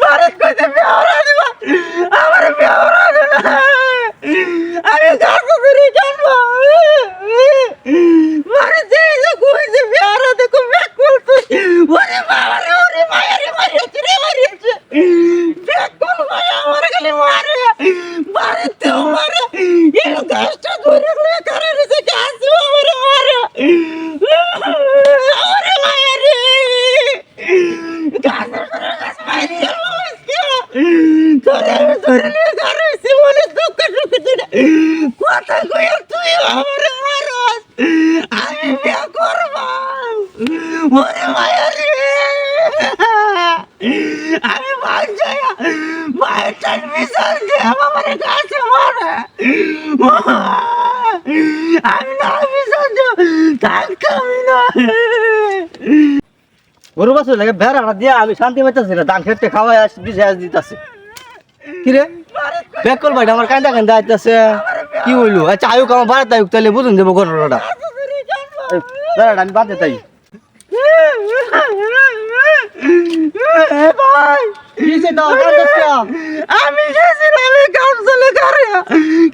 ভারত কইতে বিয়ারা দিবা। আমার বিয়ারা দিবা। আমি গাছ ধরে জানব। মারে যে যে কইছে বিয়ারা দেখো ব্যাক করতে ওরে বাবা রে ওরে মায়া রে মারিয়েছে রে মারিয়েছে ব্যাক কর মায়া, আমার খালি মারে মারে তো মারে। এই লয়ে করে রে গাছ আমার মারে ওরে মায়া রে গাছ ধরে গাছ মারিয়ে তোরে আমি কথা তুই মারস আমি বিয়া করব ওরে মায়া আমি ভাই যাই ভাই টান মিশাল দে আমার কাছে মারে আমি না থাক আমি শান্তি পাইতেছি ধান খেতে খাওয়াই আস দিতেছে। কি রে ব্যাক কল ভাই আমার কান্দা কান্দা আইতাছে। কি হইল? আচ্ছা আয়ুক আমার বাড়াতে আয়ুক তাহলে বুঝুন যাব ঘটনাটা। বেড়াটা আমি বাদ তাই। আমি গেছিলাম কাউন্সিলে করে।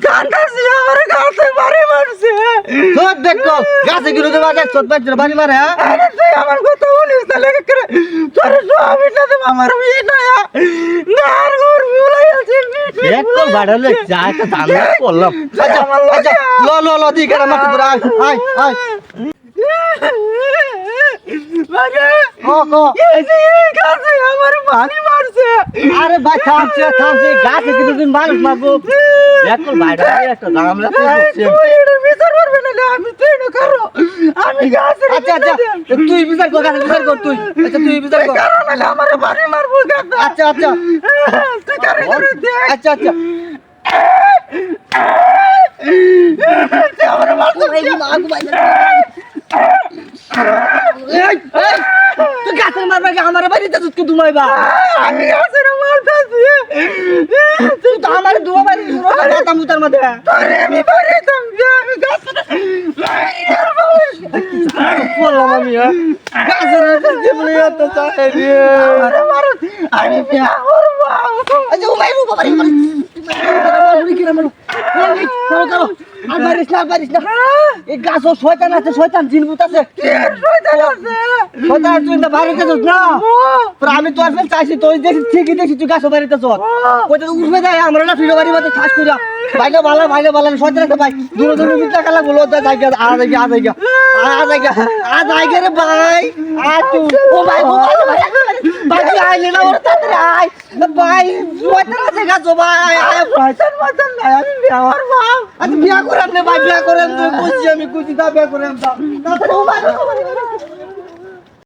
কান্দাছি আমার কাছে বাড়ি মারছে। তোর দেখ গাছে গিরু দেবা তোর বাড়ি মারে আরে তুই আমার কথা করলাম। আচ্ছা আচ্ছা বাজে কাছে আমার মারছে। আরে ভাই থামছে থামছে গাছে কিন্তু দিন মানুষ মারবো ব্যাক কল ভাড়া একটা দাম লাগছে তুই এটা বিচার করবে না আমি তুই না করো আমি গাছে আচ্ছা আচ্ছা তুই বিচার কর বিচার কর তুই? আচ্ছা তুই বিচার কর। মারবো আচ্ছা আচ্ছা। তুই আচ্ছা আচ্ছা। আমার মারতে তুই গাছের মারবা আমার বাড়িতে তুই দুমাইবা আমি গাছের মারতেছি। তুই তো আমার দুয়া বাড়ি মধ্যে। আমি বাড়িতাম আমি গাছের বললাম আমি হ্যাঁ আমি আচ্ছা গাছ শয়তান আছে শয়তান জিন ভূত আছে আমি তো আর চাইছি তুই দেখি ঠিকই দেখছি তুই গাছ বাড়িতে চল উঠবে যায় আমরা না ফিরে বাড়ি মধ্যে ঠাস কইরা বাইরে ভালো বাইরে শয়তান একটা ভাই। দূরে দূরে বিটা খেলা বলো তো যাই গা আ যাই গা আ যাই গা আ যাই আ যাই রে ভাই। আ তুই ও ভাই ও ভাই ভাই ভাই। আইলে না ওর তাড়াতাড়ি আয়। ভাই শয়তান আছে গাছ ভাই, আয় শয়তান মাতান নাই, আমি বিয়া করব আচ্ছা বিয়া করেন না ভাই, বিয়া করেন তুই বুঝছি আমি বুঝছি তা বিয়া করেন তা। তাড়াতাড়ি ও ভাই।